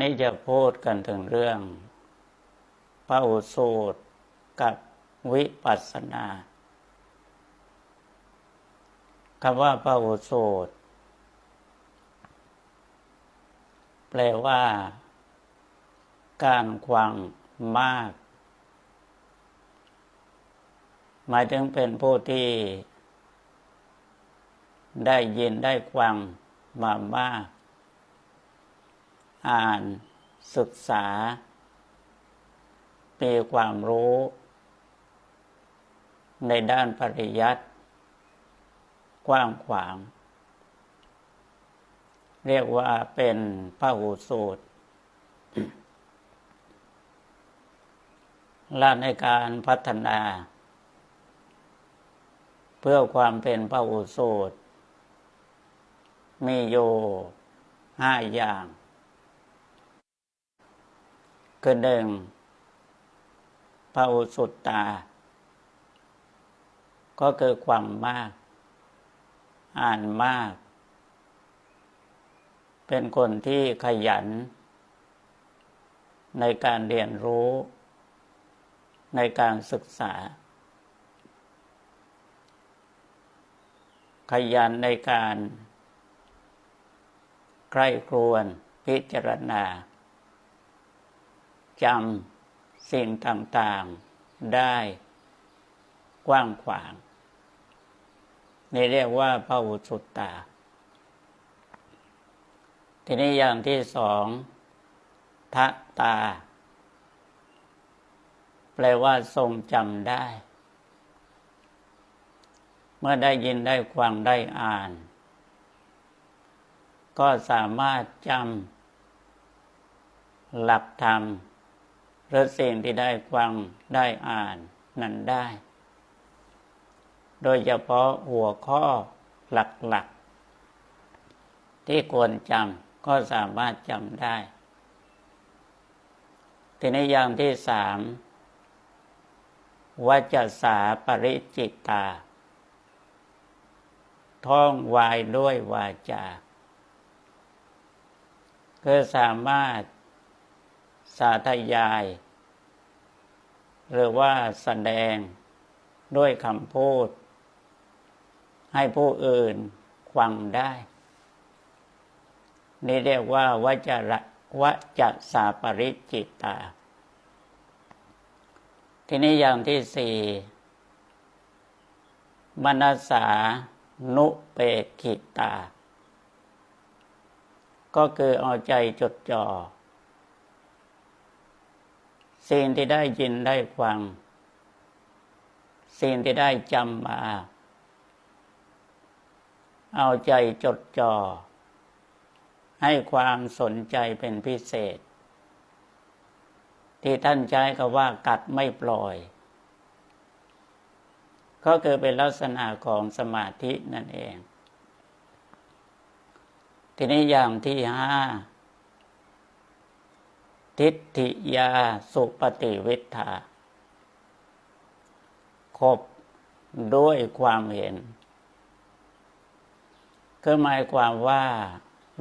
นี้จะพูดกันถึงเรื่องพระอุสูตรกับวิปัสสนาคำว่าพระอุสูตรแปลว่า การควังมาก หมายถึงเป็นผู้ที่ ได้ยินได้ควังมามาก อ่านศึกษา มีความรู้ ในด้านปริยัติกว้างขวาง เรียกว่าเป็นพระหูสูตรและในการพัฒนา เพื่อความเป็นพระหูสูตรมีอยู่ห้าอย่าง คือหนึ่งพระอุสุตตา ก็คือความมาก อ่านมาก เป็นคนที่ขยัน ในการเรียนรู้ ในการศึกษา ขยันในการใกล้ครวนพิจารณา จำสิ่งต่างๆได้กว้างขวาง นี่เรียกว่าพระอุสุตตา ทีนี้อย่างที่สองทะตา แปลว่าทรงจำได้ เมื่อได้ยินได้ควังได้อ่าน ก็สามารถจำหลักธรรม หรือสิ่งที่ได้ฟังได้อ่านนั้นได้ โดยเฉพาะหัวข้อหลักๆ ที่ควรจำก็สามารถจำได้ ทีนี้อย่างที่สามวจสาปริจิตตา ท่องวายด้วยวาจาคือสามารถ สาธยาย หรือว่าแสดงด้วยคำพูด ให้ผู้อื่นฟังได้ นี่เรียกว่าวจระวจสาปริจิตตา ทีนี้อย่างที่สี่มนัสานุเปกิตา ก็คือเอาใจจดจ่อ สิ่งที่ได้ยินได้ฟัง สิ่งที่ได้จำมา เอาใจจดจ่อ ให้ความสนใจเป็นพิเศษ ที่ท่านใช้คำว่ากัดไม่ปล่อย ก็คือเป็นลักษณะของสมาธินั่นเอง ทีนี้อย่างที่ห้า ทิฏฐิยาสุปฏิวิทาคบด้วยความเห็นคือหมายความว่า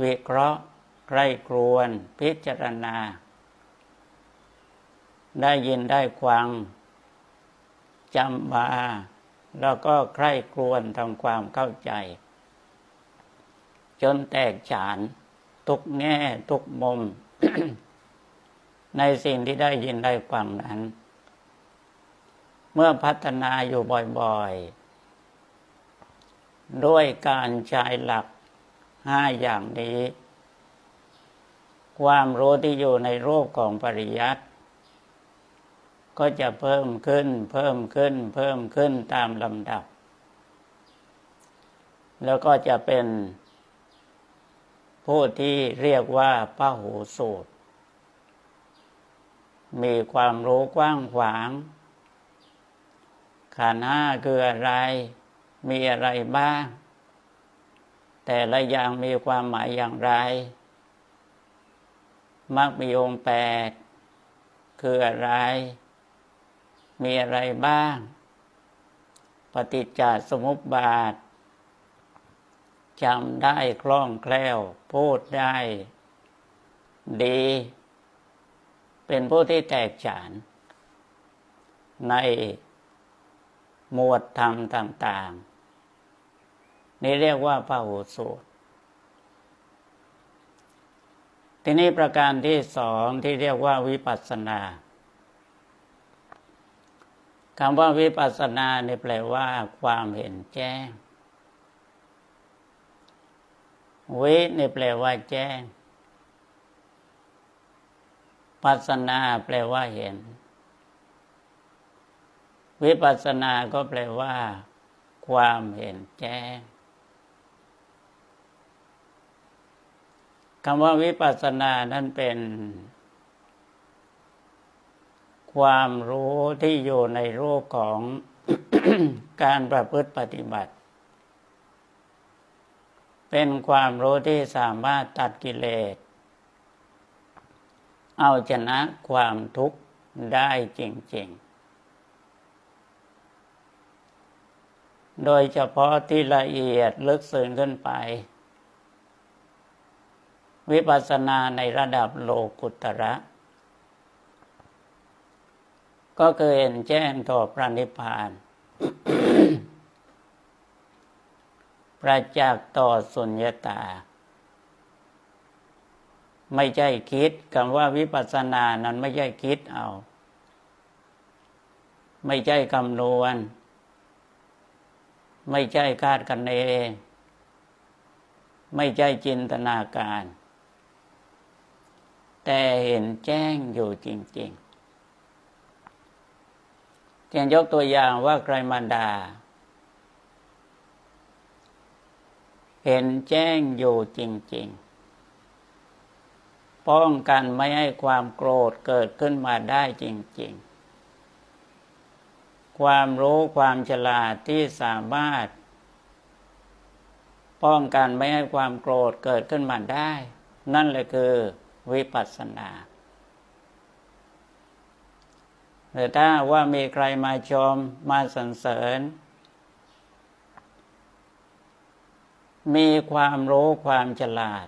วิเคราะห์ใกล้ครวนพิจารณา ได้ยินได้ฟังจำมาแล้วก็ใคร่ครวนทำความเข้าใจ จนแตกฉาน ทุกแง่ทุกมุม ในสิ่งที่ได้ยินได้ฟังนั้น เมื่อพัฒนาอยู่บ่อยๆ ด้วยการใช้หลักห้าอย่างนี้ ความรู้ที่อยู่ในรูปของปริยัติก็จะเพิ่มขึ้น เพิ่มขึ้น เพิ่มขึ้นตามลำดับ แล้วก็จะเป็นผู้ที่เรียกว่าพระหูสูตร มีความรู้กว้างขวาง ขันห้าคืออะไร มีอะไรบ้าง แต่ละอย่างมีความหมายอย่างไรมักมีองค์แปดคืออะไร มีอะไรบ้าง ปฏิจจสมุปบาทจำได้คล่องแคล่ว พูดได้ ดี เป็นผู้ที่แตกฉาน ในหมวดธรรมต่าง ๆ นี่เรียกว่าพระหูสูตร ทีนี้ประการที่สองที่เรียกว่าวิปัสสนาคำว่าวิปัสสนาเนี่ยแปลว่าความเห็นแจ้งวินี่แปลว่าแจ้ง ปัสนาแปลว่าเห็น วิปัสสนาก็แปลว่า ความเห็นแจ้งคำว่าวิปัสสนานั้นเป็น ความรู้ที่อยู่ในรูปของการประพฤติปฏิบัติ เป็นความรู้ที่สามารถตัดกิเลส เอาชนะความทุกข์ได้จริง ๆ โดยเฉพาะที่ละเอียดลึกซึ้งขึ้นไป วิปัสสนาในระดับโลกุตระ ก็คือเห็นแจ้งต่อพระนิพพาน ประจักษ์ต่อสุญญตา ไม่ใช่คิดคำว่าวิปัสสนานั้นไม่ใช่คิดเอา ไม่ใช่คำนวณ ไม่ใช่คาดคะเนไม่ใช่จินตนาการ แต่เห็นแจ้งอยู่จริงๆเช่นยกตัวอย่างว่าใครมาดาเห็นแจ้งอยู่จริง ๆ ป้องกันไม่ให้ความโกรธเกิดขึ้นมาได้จริง ๆ ความรู้ความฉลาดที่สามารถ ป้องกันไม่ให้ความโกรธเกิดขึ้นมาได้ นั่นเลยคือวิปัสสนาหรือถ้าว่ามีใครมาชมมาสรรเสริญ มีความรู้ความฉลาด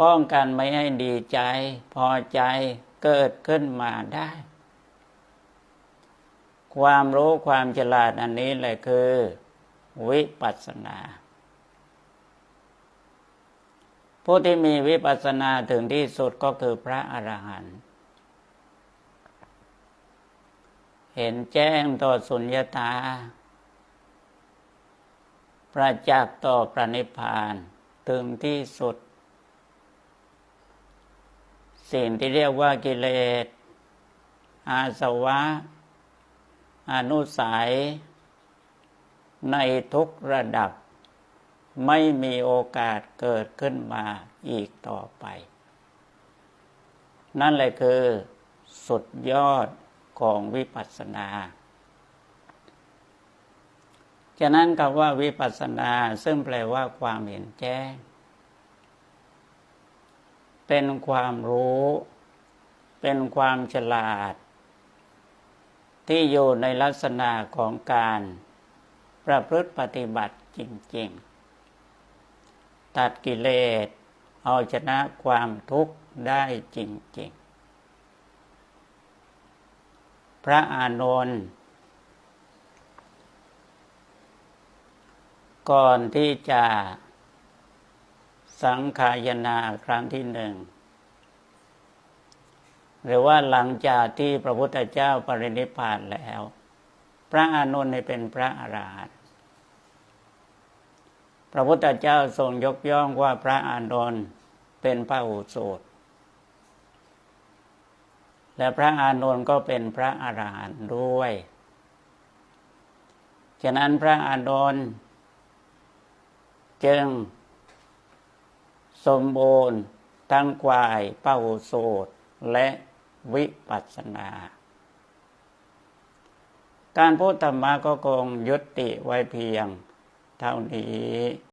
ป้องกันไม่ให้ดีใจ พอใจเกิดขึ้นมาได้ ความรู้ความฉลาดอันนี้แหละคือ วิปัสสนา ผู้ที่มีวิปัสสนาถึงที่สุดก็คือพระอรหันต์เห็นแจ้งต่อสุญญาตา ประจักษ์ต่อพระนิพพานถึงที่สุด สิ่งที่เรียกว่ากิเลส อาสวะ อนุสัย ในทุกระดับ ไม่มีโอกาสเกิดขึ้นมาอีกต่อไป นั่นแหละคือสุดยอดของวิปัสสนา ฉะนั้นคำว่าวิปัสสนาซึ่งแปลว่าความเห็นแจ้ง เป็นความรู้ เป็นความฉลาด ที่อยู่ในลักษณะของการประพฤติปฏิบัติจริง ๆ ตัดกิเลสเอาชนะความทุกข์ได้จริง ๆ พระอานนท์ก่อนที่จะ สังขายนาครั้งที่หนึ่งหรือว่าหลังจากที่พระพุทธเจ้าปรินิพพานแล้ว พระอานนท์เป็นพระอรหันต์พระพุทธเจ้าทรงยกย่องว่าพระอานนท์เป็นพระอุสูตและพระอานนท์ก็เป็นพระอาหารหันต์ด้วย ฉะนั้นพระอานนท์จึง สมบูรณ์ทั้งกวายพระอุสูตและวิปัสสนา การพูดธรรมะก็คงยุติไว้เพียงเท่านี้